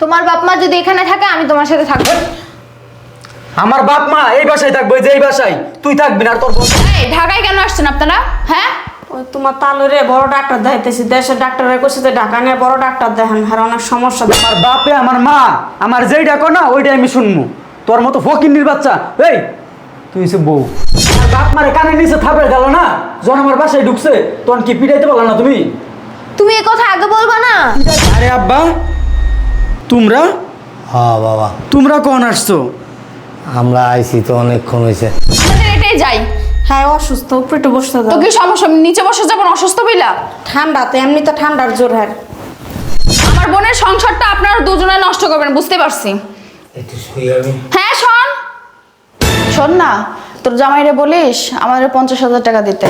তোমার বাপ মা যদি এখানে থাকে আমি তোমার সাথে থাকব। আমার বাপ মা এই বাসায় থাকবে যে এই বাসায়। তুই থাকবি না আর তোর বউ- এই ঢাকায় কেন আসছেন আপনারা? হ্যাঁ? ওই তোমার তালুরে বড় ডাক্তার দেখাইতেছি দেশের ডাক্তাররা কইছে যে ঢাকা নিয়ে বড় ডাক্তার দেখেন আর অনেক সমস্যা আমার বাপে আমার মা আমার যেই ডাকো না ওইটাই আমি শুনব। তোর মতো ফকিন্নির বাচ্চা এই তুই হচ্ছে বউ। আমার বাপ মারে কানে নিচে থাপে গেল না যখন আমার বাসায় ঢুকছে তখন কি পিটাইতে পারলা না তুমি? তুমি এ কথা আগে বলবা না। আরে আব্বা তোমরা? হ্যাঁ বাবা। তোমরা কখন আসছো? আমরা আইছি তো অনেকক্ষণ হয়েছে আমাদের এটাই যাই। হ্যাঁ অসুস্থ উপরে একটু বসতে তো দাও। কি সমস্যা নিচে বসে যাবেন অসুস্থ বইলা? ঠান্ডা তো এমনি তো ঠান্ডার জোর হ্যাঁ। আমার বোনের সংসারটা আপনারা দুজনে নষ্ট করবেন বুঝতে পারছি। একটু শুই আমি। হ্যাঁ শোন। শোন না তোর জামাইরে বলিস আমাদের পঞ্চাশ হাজার টাকা দিতে।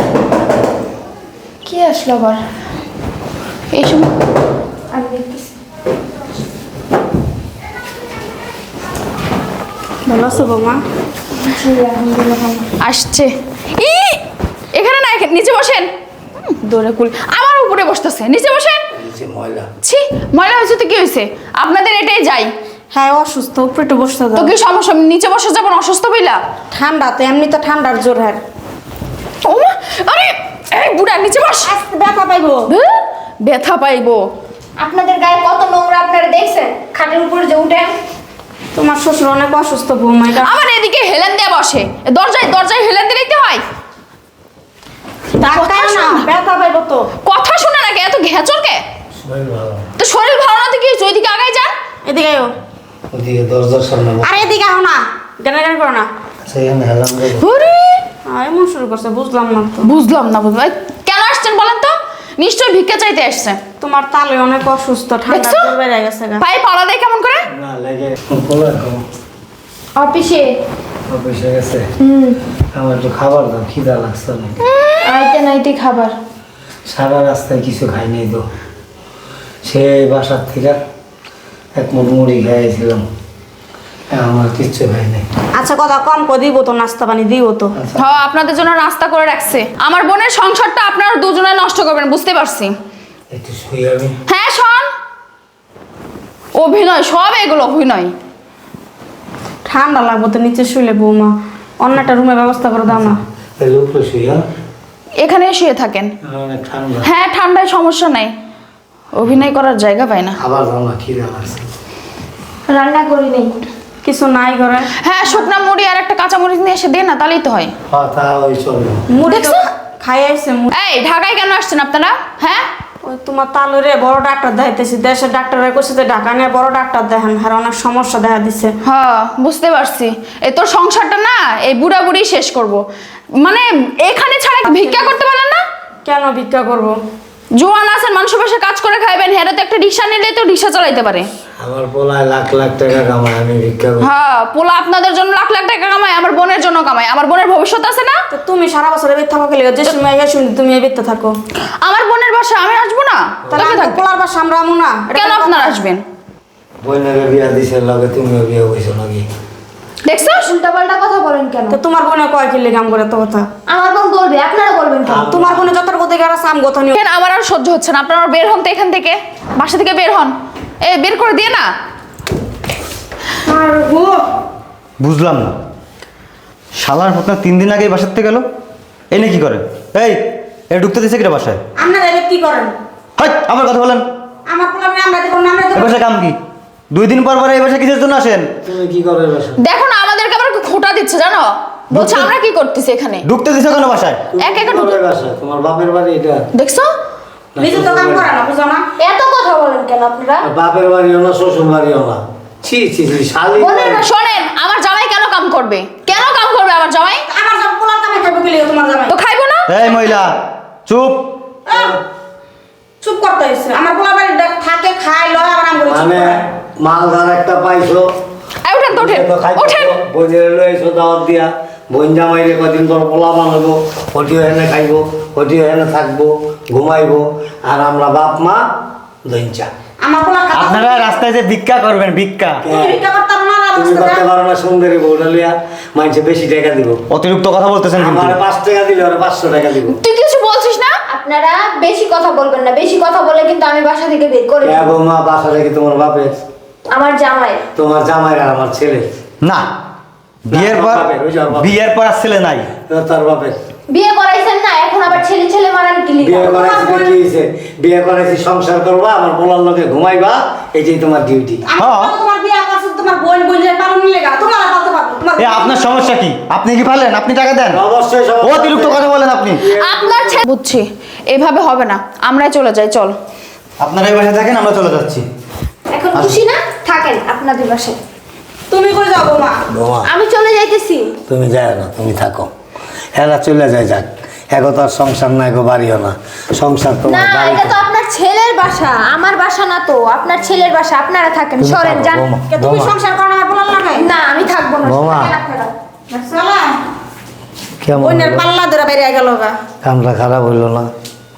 কি আসলো আবার? এই সময় আমি দেখতেছি। ভালো আছো বৌমা? আসছে। ই! এখানে না এখানে নিচে বসেন। দৌড়ে কুল। আমার উপরে বসতেছে নিচে বসেন। ময়লা। ছি ময়লা হয়েছে তো কি হয়েছে? আপনাদের এটাই যাই। হ্যাঁ অসুস্থ উপরে একটু বসতে তো কি সমস্যা নিচে বসে যাবেন অসুস্থ বইলা ঠান্ডা তো এমনি তো ঠান্ডার জোর হ্যাঁ। ও আরে এই বুড়া নিচে বস। ব্যথা পাইবো। ব্যথা পাইবো। আপনাদের গায়ে কত নোংরা আপনারা দেখছেন? খাটের উপরে যে উঠেন। তোমার শ্বশুর অনেক অসুস্থ বৌমা এটা আমার এদিকে হেলেন দিয়ে বসে। দরজায় দরজায় হেলেন দিয়ে দিতে হয়। ডাক্তার না। ব্যথা পাইবো তো। কথা শুনে নাকি এত ঘেঁচর কে? তো শরীর ভালো না তো কি ওইদিকে আগাই যান। এদিকে আয়ো। ওদিকে দরজার সামনে আরে এদিকে আও না। করো না। ওরে, এমন শুরু করছে বুঝলাম না তো। বুঝলাম না বুঝলাম। কেন আসছেন বলেন তো? নিশ্চয়ই ভিক্ষা চাইতে আসছে। তোমার তালে অনেক অসুস্থ ঠান্ডা দেখছ? বেড়ে গেছে গা। ভাই পালা দেয় কেমন করে? না লেগে পোলা খাব অফিসে? অফিসে গেছে। আমার একটু খাবার দাও খিদা লাগছে অনেক। আইতে নাইতে খাবার? সারা রাস্তায় কিছু খাই নাই তো। সেই বাসার থেকে এক মুঠ মুড়ি খাইয়েছিলাম আমার কিচ্ছু খাই নাই। আচ্ছা কথা কম করে দিব তো নাস্তা পানি দিব তো। হ্যাঁ আপনাদের জন্য নাস্তা করে রাখছে। আমার বোনের সংসারটা আপনারা দুজনে নষ্ট করবেন বুঝতে পারছি। একটু শুই আমি। হ্যাঁ শোন। অভিনয় সব এগুলো অভিনয়। ঠান্ডা লাগবো তো নিচে শুলে বৌমা। অন্য একটা রুমের ব্যবস্থা করে দাও না। উপরে শুই হ্যাঁ? এখানে শুয়ে থাকেন। অনেক ঠান্ডা। হ্যাঁ ঠান্ডায় সমস্যা নাই। অভিনয় করার জায়গা পায় না। খাবার দাও না খিদা রান্না করি নেই কিছু নাই করে হ্যাঁ শুকনা মুড়ি আর একটা কাঁচা মরিচ নিয়ে এসে দে না তাহলেই তো হয়। হ্যাঁ তা ওই চলবে। মুড়ি তো খাই আইছে মুড়ি। এই ঢাকায় কেন আসছেন আপনারা? হ্যাঁ? ওই তোমার তালুরে বড় ডাক্তার দেখাইতেছি দেশের ডাক্তাররা কইছে যে ঢাকা নিয়ে বড় ডাক্তার দেখেন আর অনেক সমস্যা দেখা দিছে। হ্যাঁ বুঝতে পারছি। এই তোর সংসারটা না এই বুড়া বুড়ি শেষ করব। মানে এখানে ছাড়া ভিক্ষা করতে পারেন না? কেন ভিক্ষা করব? জোয়ান আছেন মানুষের পাশে কাজ করে খাইবেন হেরে তো একটা রিক্সা নিলে তো রিক্সা চালাইতে পারে। আমার পোলায় লাখ লাখ টাকা কামায় আমি ভিক্ষা করি। হ্যাঁ পোলা আপনাদের জন্য লাখ লাখ টাকা কামায় আমার বোনের জন্য কামায়। আমার বোনের ভবিষ্যৎ আছে না? তো তুমি সারা বছর এবার থাকো খেলে যে সময় আগে শুনি তুমি এবার থাকো। আমার বোনের বাসা আমি আসব না? তাহলে আমি থাকবে? পোলার বা সামরামু না। এটা কেন আপনারা আসবেন? বোনের বিয়া দিছে লগে তুমিও বিয়ে হয়েছো নাকি? দেখছ? উল্টা পাল্টা কথা বলেন কেন? তো তোমার বোনে কয় কিলে কাম করে তো কথা? আমার বোন বলবে আপনারা বলবেন কেন? তোমার বোনে যত গতি গেরা সাম গত নিও কেন আমার আর সহ্য হচ্ছে না? আপনারা বের হন তো এখান থেকে। বাসা থেকে বের হন। এ বের করে দিয়ে না। আর গো বুঝলাম না। শালার তিন দিন আগে বাসার থেকে গেল এই কি করে? এই এ ঢুকতে দিছে কিনা বাসায়? আপনারা কি করেন? হাই আমার কথা বলেন। আমার পোলা আমরা দেখুন আমরা দেখুন কাম কি? দুই দিন পর পর এই বাসায় কিসের জন্য আসেন? তুমি কি করে বাসা দেখো না আমাদেরকে আবার খোটা দিচ্ছে জানো? বলছে আমরা কি করতেছি এখানে? ঢুকতে দিছে কেন বাসায়? এক একা কি ঢুকে বাসা তোমার বাপের বাড়ি এটা। দেখছ? না নিজে তো কাম বাড়ি? করে না বুঝো না। এত কথা বলেন কেন আপনারা? বাপের বাড়িও না শ্বশুর বাড়িও না ছি ছি ছি শালি বোনের বাসা- শোনেন আমার জামাই কেন কাম করবে? কেন কাম করবে আমার জামাই? আমার সব পোলার কামে খাবে কিলে তোমার জামাই? তো খাইবো না? এই মহিলা চুপ। চুপ করতে হইছে। আমার পোলা বাড়ি থাকে খায় লয় আবার আমি চুপ মানে করে। মালধার একটা পাইছো। উঠেন তো ওঠেন ওঠেন তো বোনের লইছো দাওয়াত দিয়া। বোন জামাইরে কদিন পর পোলা বানাবো হটিও এনে খাইবো হটিও এনে থাকব ঘুমাইবো। আর আমরা বাপ মা পোলা আপনারা রাস্তায় যে ভিক্ষা করবেন ভিক্ষা। তুমি করতে পারো না। সুন্দরী বউটা লিয়া বেশি টাকা দিব। অতিরিক্ত কথা বলতেছেন কিন্তু। আমার পাঁচ টাকা দিলে পাঁচশো টাকা দিব। তুই কিছু বলছিস না? আপনারা বেশি কথা বলবেন না। বেশি কথা বলে কিন্তু আমি বাসা থেকে বের করে। বাসা রেখে তোমার বাপের? আমার জামাই। তোমার জামাইরা আমার ছেলে। না বিয়ের পর যে। বিয়ের পর আর ছেলে নাই। তার বাপের। বিয়ে করাইছেন না এখন আবার ছেলে ছেলে মারান কি বিয়ে করাইছি কি হয়েছে? বিয়ে করাইছি সংসার করবা আমার পোলার লোকে ঘুমাইবা এটাই তোমার ডিউটি হ্যাঁ। তোমার বিয়ে করছি তোমার বোন যে পালন লেগা তোমার আর পালতে পারব এ আপনার সমস্যা কি? আপনি কি পারলেন আপনি টাকা দেন। অবশ্যই সমস্যা ও অতিরিক্ত কথা বলেন আপনি। আপনার ছেলে বুঝছি এভাবে হবে না আমরাই চলে যাই চল। আপনারা এই বাসায় থাকেন আমরা চলে যাচ্ছি। এখন খুশি না? থাকেন আপনাদের বাসায়। তুমি কই যাব মা? বোমা। আমি চলে যাইতেছি। তুমি যাও না তুমি থাকো। এরা চলে যায় যাক। এগো তো আর সংসার না এগো বাড়িও না। সংসার না তোমার বাড়ি এটা তো আপনার ছেলের বাসা আমার বাসা না তো। আপনার ছেলের বাসা আপনারা থাকেন তুমি সরেন থাকো, যান। বৌমা, কে তুমি বৌমা। সংসার করো না পোলার লাগাই না আমি থাকব না বৌমা। চলা কেমন বোনের হলো? পাল্লা ধরে বেরিয়ে গেল গা। কামটা খারাপ হইল না?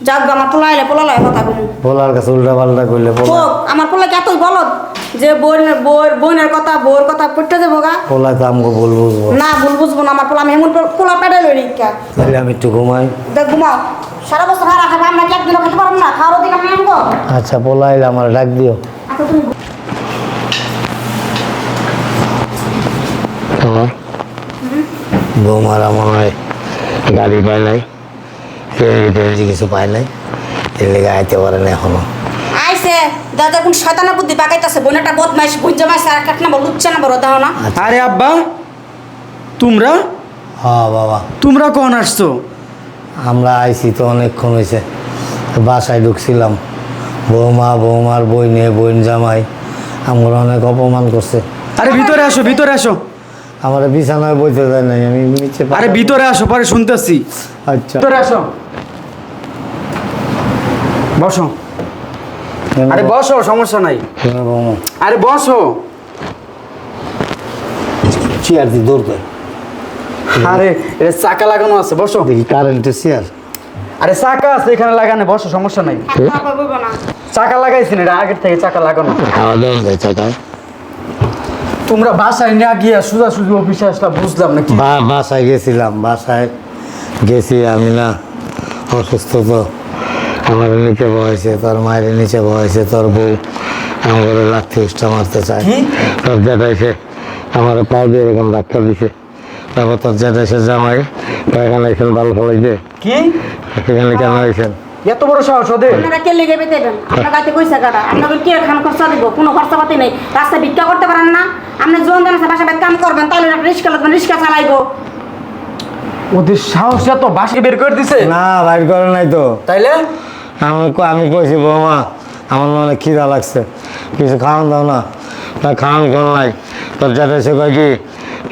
যাক আমার পোলা এলে পোলা লয় কথা কমু। বলার কাছে উল্টা পাল্টা করলে পোলা আমার পোলা কি এতই বলদ যে বোন বোর বোনের কথা বোর কথা পড়তে যাব গা? পোলা তো আমাকে ভুল বুঝব। না ভুল বুঝব না আমার পোলা আমি এমন পোলা পেটে লই রিক্কা তাহলে আমি একটু ঘুমাই। দেখ ঘুমাও সারা বছর ভাড়া খাবে আমরা কি একদিনও খেতে পারব না? খাওয়ার দিকে আমি আনব আচ্ছা পোলা এলে আমার ডাক দিও। আচ্ছা তুমি বৌমারা মনে হয় গাড়ি পায় নাই। টেরেন কিছু পায় নাই। এর লেগে আইতে পারে না এখনও। আইসে দাদা কোন শয়তানা বুদ্ধি পাকাইতাছে বোনেটা বদমাইশ বুঝ জমাইছে আর কাটনা বল লুচ্চা না বড় দাও না। আরে আব্বা তোমরা? হ্যাঁ বাবা। তোমরা কখন আসছো? আমরা আইছি তো অনেকক্ষণ হয়েছে বাসায় ঢুকছিলাম। বৌমা বৌমার বই নিয়ে বইন জামাই আমার অনেক অপমান করছে। আরে ভিতরে আসো ভিতরে আসো। আমার বিছানায় বইতে দেয় নাই আমি নিচে আরে ভিতরে আসো পরে শুনতেছি। আচ্ছা। ভিতরে আসো। বসো। আরে বসো সমস্যা নাই। আরে বসো। চেয়ার দিয়ে দৌড় করে আরে এটা চাকা লাগানো আছে বসো। দেখি কারেন্টের চেয়ার আরে চাকা আছে এখানে লাগানো বসো সমস্যা নাই। না। চাকা লাগাইছি না এটা আগের থেকে চাকা লাগানো। চাকায় তোমরা বাসায় না গিয়ে সোজা সুজি অফিসে আসলাম বুঝলাম নাকি? বা বাসায় গেছিলাম বাসায় গেছি আমি না অসুস্থ তো। আমার নিচে বয়সে তোর মায়ের নিচে বয়সে তোর বউ আমার লাঠি উষ্টা মারতে চায়। তোর জ্যাঠা এসে আমার পাও দিয়ে এরকম ধাক্কা দিছে। তারপর তোর জ্যাঠা এসে জামাই এখানে এসেন ভালো ফলাইছে। কি? এখানে কেন এসেন এত বড় সাহস ওদের? আপনারা কে লেগে পেতে দেন? আপনার গাতে কইসা কাটা। আপনাদের কে খান খরচা দিব? কোনো খরচা পাতি নেই। রাস্তায় ভিক্ষা করতে পারেন না। আপনি জন জানা বাসা কাম করবেন তাহলে লাগবেন রিক্সা চালাইবো। ওদের সাহস এত বাসে বের করে দিছে? না বাইর করে নাই তো। তাইলে? আমি আমি কইছি বৌমা আমার মনে খিদা লাগছে। কিছু খাওয়ান দাও না। না খাওয়ান কোন নাই। তোর যাতে সে কয় কি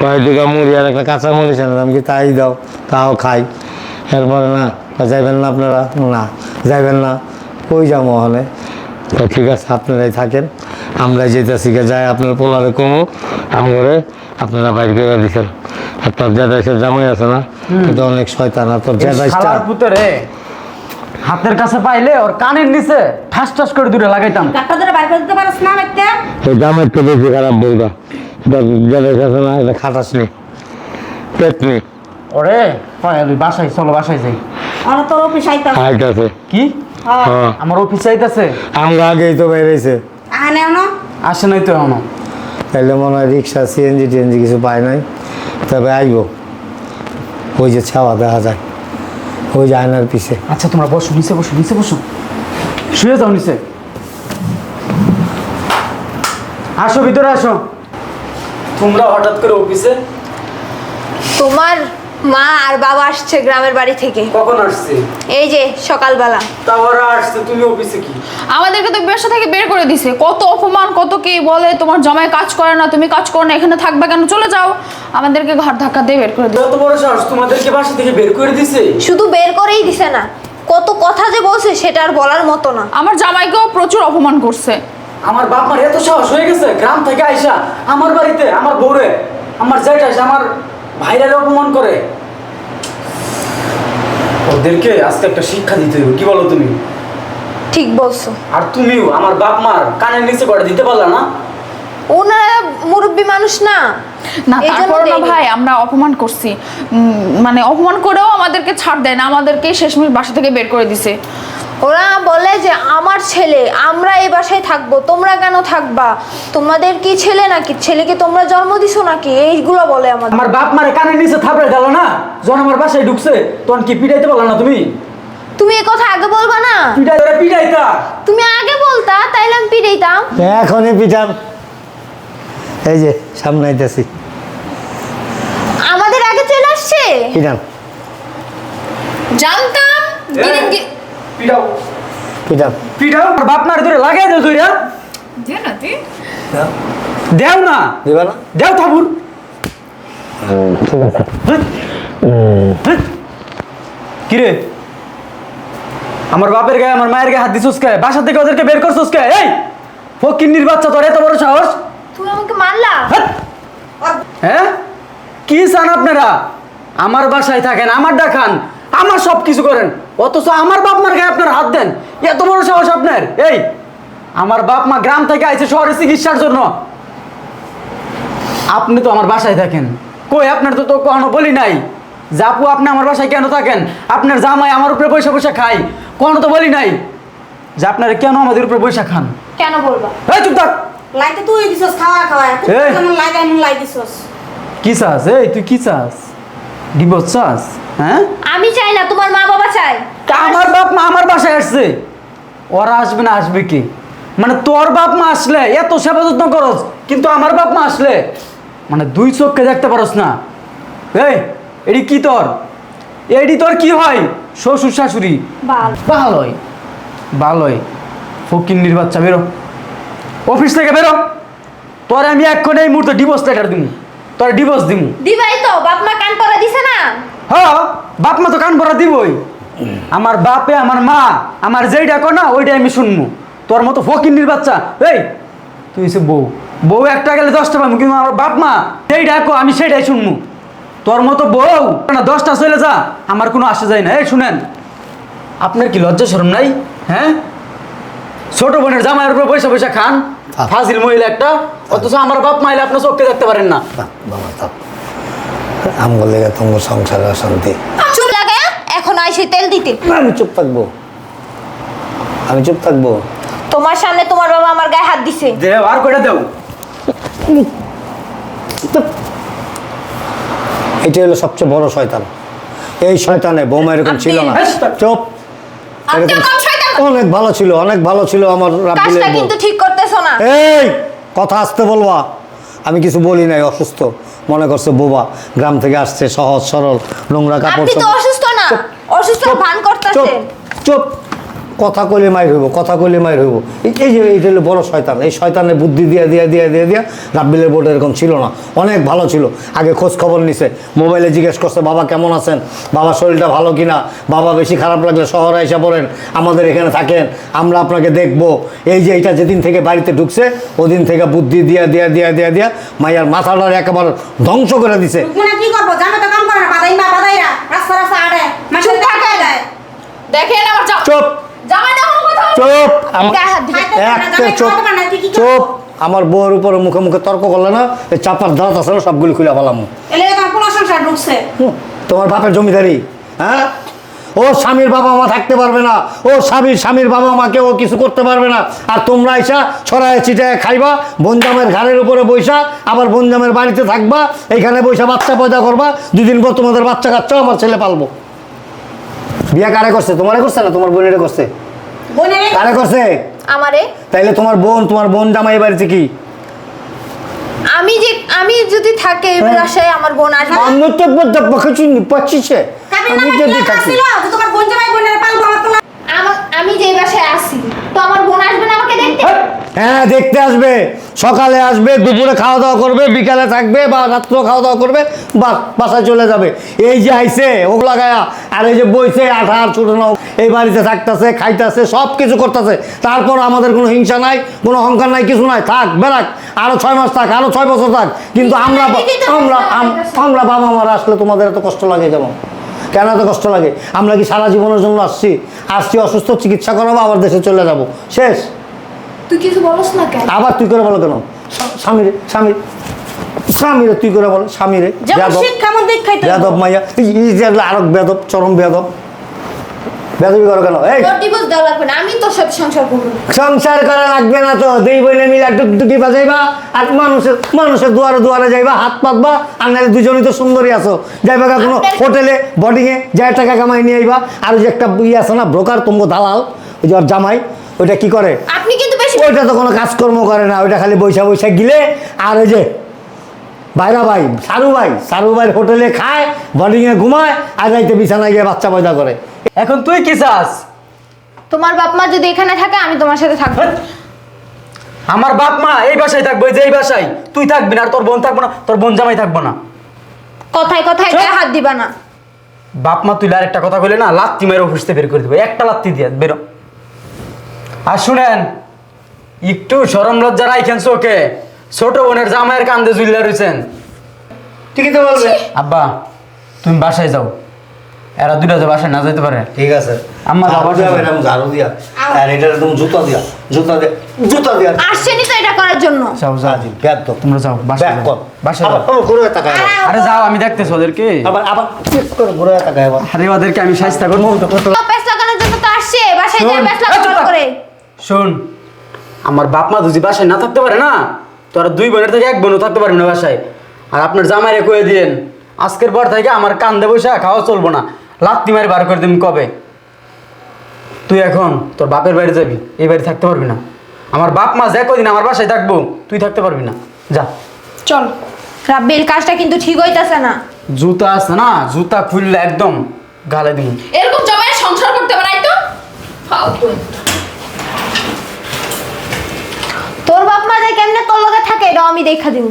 কয় দুগা মুড়ি আর একটা কাঁচা মুড়ি আমি কি তাই দাও? তাও খাই। এরপরে না যাইবেন না আপনারা? না যাইবেন না। কই যাব মহলে তো ঠিক আছে আপনারাই থাকেন। আমরা যেতেছি গে যাই আপনার পোলারে কমো। আমরে আপনারা বাইর করে দিচ্ছেন আর তোর এসে জামাই আছে না? কিন্তু অনেক শয়তান। আর তোর পুতরে হাতের কাছে পাইলে ওর কানের নিচে ঠাস ঠাস করে দূরে লাগাইতাম। গাটটা ধরে বাইর করে দিতে পারছ না দেখতে? তো দামের তো বেশি খারাপ বউটা যাদের কাছে না এটা খাটাস নি পেটনি ওরে কয় ওই বাসায় চলো বাসায় যাই। ওরা তোর অফিস আইতাম হাইট আছে কি? হ্যাঁ। আমার অফিস চাইতেছে আমরা আগেই তো বেরিয়েছে। আনে না। আসে নাই তো এখনও। তাইলে মনে হয় রিক্সা সিএনজি টিএনজি কিছু পায় নাই। তবে আইব। ওই যে ছাওয়া দেখা যায়। ওই যে আয়নার পিছে। আচ্ছা তোমরা বসো নিচে বসো নিচে বসো। শুয়ে যাও নিচে। আসো ভিতরে আসো। তোমরা হঠাৎ করে অফিসে? তোমার মা আর বাবা আসছে গ্রামের বাড়ি থেকে। কখন আসছে? এই যে সকালবেলা। তা ওরা আসছে তুমি অফিসে কি? আমাদেরকে তো ব্যবসা থেকে বের করে দিছে। কত অপমান কত কি বলে তোমার জামাই কাজ করে না তুমি কাজ করো না এখানে থাকবে কেন চলে যাও। আমাদেরকে ঘর ধাক্কা দিয়ে বের করে দিছে। কত বড় সাহস তোমাদেরকে বাসা থেকে বের করে দিছে? শুধু বের করেই দিছে না কত কথা যে বলছে সেটা আর বলার মতো না। আমার জামাইকেও প্রচুর অপমান করছে। আমার বাপ মার এত সাহস হয়ে গেছে গ্রাম থেকে আইসা আমার বাড়িতে আমার বউরে আমার আইসা আমার ভাইরারে অপমান করে। ওদেরকে আজকে একটা শিক্ষা দিতে হবে কি বলো তুমি? ঠিক বলছো। আর তুমিও আমার বাপ মার কানের নিচে করে দিতে পারলা না? ওনারা মুরব্বী মানুষ না। না তারপর না ভাই আমরা অপমান করছি। মানে অপমান করেও আমাদেরকে ছাড় দেয় না আমাদেরকে শেষমেশ বাসা থেকে বের করে দিছে। ওরা বলে যে আমার ছেলে আমরা এই বাসায় থাকব তোমরা কেন থাকবা? তোমাদের কি ছেলে নাকি? ছেলেকে তোমরা জন্ম দিছো নাকি? এইগুলো বলে আমাদের। আমার বাপ মারে কানের নিচে থাপড়ে গেল না? যখন আমার বাসায় ঢুকছে তখন কি পিটাইতে পারলা না তুমি? তুমি এ কথা আগে বলবা না? পিটাই পিটাইতা। তুমি আগে বলতা তাইলে আমি পিটাইতাম। এখনই পিঠান এই যে সামনে আইতাছি। আমাদের আগে চলে আসছে? পিঠান জানতাম দিন দিন- পিটাও পিটাও আমার বাপ মারে ধরে লাগাই দেও তুই দেও না। দিবা না। দেও থাবুর। ঠিক আছে কিরে? আমার বাপের গায়ে আমার মায়ের গায়ে হাত দিছস কে? বাসা থেকে ওদেরকে বের করছস কে? এই! ফকিন্নির বাচ্চা তোর এত বড় সাহস? তুমি আমাকে মারলা? হ্যাঁ? কি চান আপনারা? আমার বাসায় থাকেন আমার ডাকান আমার সব কিছু করেন। অথচ আমার বাপ মার গায়ে আপনার হাত দেন। এত বড় সাহস আপনার। এই আমার বাপ মা গ্রাম থেকে আইছে শহরে চিকিৎসার জন্য। আপনি তো আমার বাসায় থাকেন। কই আপনার তো তো কখনো বলি নাই। জাপু আপনি আমার বাসায় কেন থাকেন? আপনার জামাই আমার উপরে পয়সা পয়সা খাই কখনো তো বলি নাই যে আপনারা কেন আমাদের উপরে পয়সা খান? কেন বলবা? এই চুপ থাক। লাইতে তুই দিছস খাওয়া খাওয়া। লাই এমন লাই দিছস। কি চাস? এই তুই কি চাস? ডিভোর্স চাস? হ্যাঁ? আমি চাই না তোমার মা বাবা চাই তা আমার বাপ মা আমার বাসায় আসছে। ওরা আসবে না আসবে কি? মানে তোর বাপ মা আসলে এত সেবা যত্ন করস কিন্তু আমার বাপ মা আসলে মানে দুই চোখকে দেখতে পারস না। এই এটি কি তোর? এটি তোর কি হয়? শ্বশুর শাশুড়ি? ভালোই ভালোই ফকিন্নির বাচ্চা বেরো। অফিস থেকে বেরো। তোর আমি এক্ষণ এই মুহূর্তে ডিভোর্স লেটার দিমু। তোর ডিভোর্স দিমু। দিবাই তো বাপ মা কান পরা দিছে না। হ্যাঁ বাপ মা তো কান ভরা দিবই। আমার বাপে আমার মা আমার যেইটা কো না ওইটাই আমি শুনব। তোর মতো ফকিন্নির বাচ্চা এই তুই হচ্ছে বউ। বউ একটা গেলে দশটা পাবো কিন্তু আমার বাপ মা যেইটা কো আমি সেটাই শুনব। তোর মতো বউ না দশটা চলে যা আমার কোনো আসে যায় না। এই শুনেন আপনার কি লজ্জা শরম নাই? হ্যাঁ? ছোট বোনের জামাইয়ের উপরে পয়সা পয়সা খান। ফাজিল মহিলা একটা অথচ আমার বাপ মাইলে আপনার চোখকে দেখতে পারেন না। বাবা থাক আমগো লেগে তোমার সংসারে অশান্তি। চুপ লাগে এখন আইসি তেল দিতে। আমি চুপ থাকব। আমি চুপ থাকব। তোমার সামনে তোমার বাবা আমার গায়ে হাত দিছে। দেও আর কয়টা দেও? এটা হলো সবচেয়ে বড় শয়তান। এই শয়তানে বৌমা এরকম ছিল না। চুপ। এরকম- অনেক ভালো ছিল অনেক ভালো ছিল আমার রাব্বিলের বউ কিন্তু ঠিক করতেছো না। এই কথা আসতে বলবা। আমি কিছু বলি নাই অসুস্থ। মনে করছে বোবা গ্রাম থেকে আসছে সহজ সরল নোংরা কাপড় আপনি তো অসুস্থ না। অসুস্থ ভান চুপ করতেছেন চুপ। কথা কইলে মাইর হইব কথা কইলে মাইর হইব। এই এই যে এইটা হলো বড় শয়তান এই শয়তানের বুদ্ধি দিয়া দিয়া দিয়া দিয়া দিয়া রাব্বিলের বোর্ড এরকম ছিল না। অনেক ভালো ছিল। আগে খোঁজ খবর নিছে মোবাইলে জিজ্ঞেস করছে বাবা কেমন আছেন? বাবা শরীরটা ভালো কিনা? বাবা বেশি খারাপ লাগলে শহরে এসে পড়েন আমাদের এখানে থাকেন আমরা আপনাকে দেখব। এই যে এইটা যেদিন থেকে বাড়িতে ঢুকছে ওদিন থেকে বুদ্ধি দিয়া দিয়া দিয়া দিয়া দিয়া মাইয়ার মাথাটার একেবারে ধ্বংস করে দিছে। রুকমনা কি করব? জানো তো কাম করে না বাদাইরা রাস্তা রাস্তা আড়ে মাসে টাকা দেয় দেখেন আমার চুপ! চুপ। চুপ। আমার বউয়ের উপরে মুখে মুখে তর্ক করলে না এই চাপার দাঁত আছে না সবগুলি খুলে ফেলাম। তোমার কোনো সংসার ঢুকছে। তোমার বাপের জমিদারি হ্যাঁ? ও স্বামীর বাবা মা থাকতে পারবে না ও স্বামীর স্বামীর বাবা মাকে ও কিছু করতে পারবে না। আর তোমরা আইসা ছড়ায় চিটায় খাইবা বনজামের ঘাড়ের উপরে বৈশা আবার বনজামের বাড়িতে থাকবা এইখানে বৈশা বাচ্চা পয়দা করবা দুদিন পর তোমাদের বাচ্চা কাচ্চাও আমার ছেলে পালবো। বিয়া কারে করছে? তোমারে করছে না? তোমার বোনেরে করছে? বোনের? কারে করছে? আমারে? তাইলে তোমার বোন তোমার বোন জামাই বাড়িতে কি? আমি যে আমি যদি থাকে এই হ্যাঁ। বাসায় আমার বোন আসবে। আমি তো বলতে পারছি পাচ্ছিছে কাবিন আমি যদি থাকি। তোমার বোন জামাই বোনের তো আমি যে বাসায় আসি তো আমার বোন আসবে না আমাকে দেখতে? হ্যাঁ দেখতে আসবে। সকালে আসবে দুপুরে খাওয়া দাওয়া করবে বিকালে থাকবে বা রাত্র খাওয়া দাওয়া করবে বা বাসায় চলে যাবে। এই যে আইছে ওগুলা গায়া আর এই যে বইছে আঠার ছুটানো এই বাড়িতে থাকতেছে খাইতেছে সব কিছু করতেছে। তারপর আমাদের কোনো হিংসা নাই কোনো অহংকার নাই কিছু নাই। থাক বেড়াক আরও ছয় মাস থাক আরও ছয় বছর থাক। কিন্তু আমরা আমরা। আমরা বাবা মারা আসলে তোমাদের এত কষ্ট লাগে কেমন? কেন এত কষ্ট লাগে? আমরা কি সারা জীবনের জন্য আসছি? আসছি অসুস্থ চিকিৎসা করাবো আবার দেশে চলে যাব। শেষ। তুই কিছু বলস না কেন? আবার তুই করে বলো কেন? স্বামীরে স্বামী। স্বামীরে তুই করে বলো স্বামীরে মাইয়া। এই- এই যে আরক বেয়াদব চরম বেয়াদব। বেদবি করো কেন? এই। তোর ডিভোর্স দেওয়া লাগবে না আমি তোর সাথে সংসার করব। সংসার করা লাগবে না তো। দুই বইলে মিলে টুকটুকি বাজাইবা আর মানুষের মানুষের দুয়ারে দুয়ারে যাইবা হাত পাতবা আর নাহলে দুজনই তো সুন্দরী আছো। যাইবা কোনো হোটেলে বডিংয়ে যাই টাকা কামাই নিয়ে আইবা। আর যে একটা ইয়ে আছে না ব্রোকার তোমাকে দালাল ওই যে জামাই ওইটা কি করে? ওইটা তো কোনো কাজকর্ম করে না ওইটা খালি বৈশা বৈশা গিলে আর ওই যে ভাইরা ভাই সারু ভাই সারু ভাই হোটেলে খায় বডিংয়ে ঘুমায় আর যাইতে বিছানায় গিয়ে বাচ্চা পয়দা করে। এখন তুই কি চাস? তোমার বাপ মা যদি এখানে থাকে আমি তোমার সাথে থাকব। আমার বাপ মা এই বাসায় থাকব এই যে এই বাসায়। তুই থাকবি না আর তোর বোন থাকব না তোর বোন জামাই থাকব না। কথায় কথায় গায়ে হাত দিবা না। বাপ মা তুই আর একটা কথা বলে না লাত্তি মেরে অফিস থেকে বের করে দেবো। একটা লাত্তি দিয়ে বেরো। আর শুনেন একটু সরম লজ্জা রাইখেন চোখে। ছোট বোনের জামাইয়ের কান্দে জুইলা রয়েছেন ঠিকই তো বলবে। আব্বা তুমি বাসায় যাও। এরা দুটা যে বাসায় না যেতে পারে। ঠিক আছে। আম্মা দিয়া যাবে। ম্যাডাম ঝাড়ু দিয়া। আর এটা তুমি জুতা দিয়া জুতা দিয়া জুতা দিয়া। আসছেনি তো এটা করার জন্য। যাও যাও। আজি ব্যাগ দাও। তোমরা যাও বাসায় ব্যাগ যাও। কর। বাসায় যাও। আবার ঘুরে তাকায়। আরে যাও আমি দেখতেছি ওদেরকে। আবার আবার চেক করে ঘুরে তাকায় আবার। আরে ওদেরকে আমি সাহায্য করব। তো প্যাস লাগানোর জন্য তো আসছে বাসায় যায় চুপ লাগানোর থাক। করে। শোন। আমার বাপ মা দুজি বাসায় না থাকতে পারে না তোরা দুই বোনের থেকে এক বোনও থাকতে পারবি না বাসায়। আর আপনার জামাইরে কয়ে দিয়েন আজকের পর থেকে আমার কান্দে বসে খাওয়া চলবো না লাত্তি মারি বার করে দিবি কবে? তুই এখন তোর বাপের বাড়ি যাবি এই বাড়ি থাকতে পারবি না। আমার বাপ মা যে কদিন আমার বাসায় থাকব তুই থাকতে পারবি না। যা। চল রাব্বির কাজটা কিন্তু ঠিক হইতাছে না। জুতা আছে না জুতা খুললে একদম গালে দিন। এরকম জামাই সংসার করতে পারাই তো? ফালতু। তোর বাপ মা যায় কেমনে তোর লগে থাকে এটাও আমি দেখা দিব।